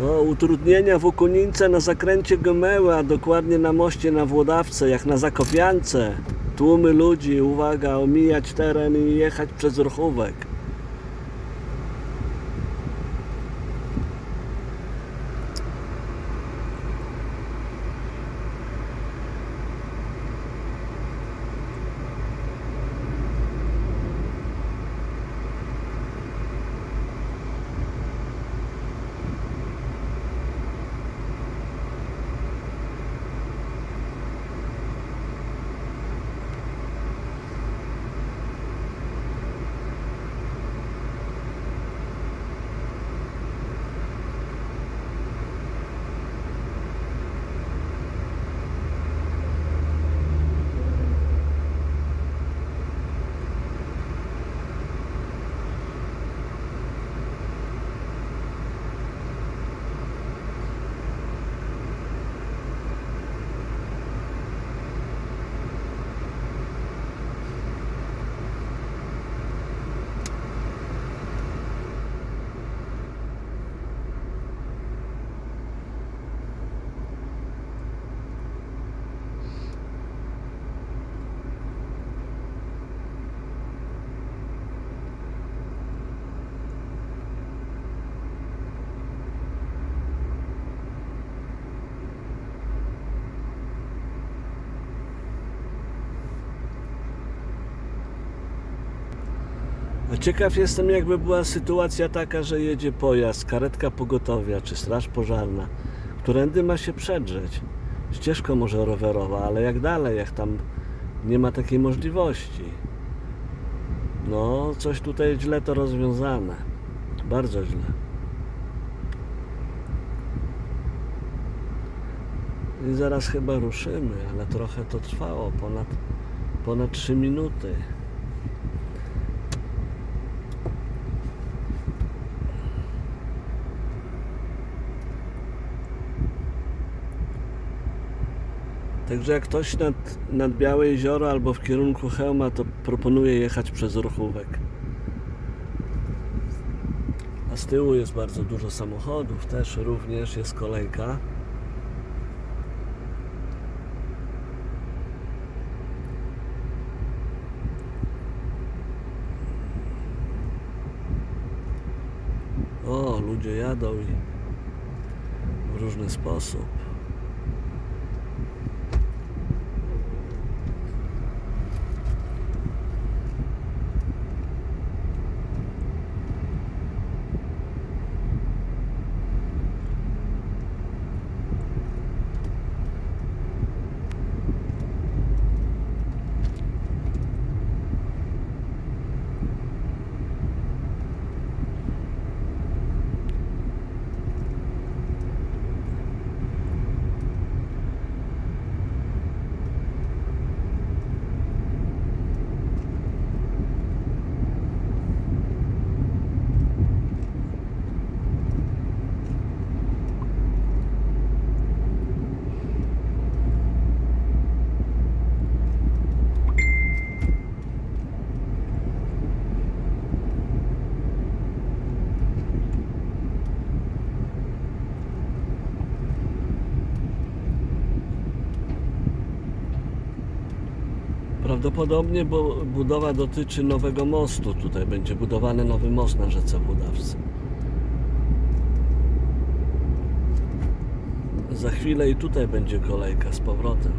No, utrudnienia w Okunince na zakręcie Gomeły, a dokładnie na moście na Włodawce, jak na Zakopiance. Tłumy ludzi, uwaga, omijać teren i jechać przez Ruchówek. Ciekaw jestem, jakby była sytuacja taka, że jedzie pojazd, karetka pogotowia czy straż pożarna, którędy ma się przedrzeć. Ścieżką może rowerowa, ale jak dalej, jak tam nie ma takiej możliwości. No, coś tutaj źle to rozwiązane. Bardzo źle. I zaraz chyba ruszymy, ale trochę to trwało, ponad, ponad 3 minuty. Także jak ktoś nad, nad Białe Jezioro albo w kierunku Chełma, to proponuję jechać przez Ruchówek. A z tyłu jest bardzo dużo samochodów, też również jest kolejka. O, ludzie jadą i w różny sposób. Prawdopodobnie, bo budowa dotyczy nowego mostu. Tutaj będzie budowany nowy most na rzece Włodawce. Za chwilę i tutaj będzie kolejka z powrotem.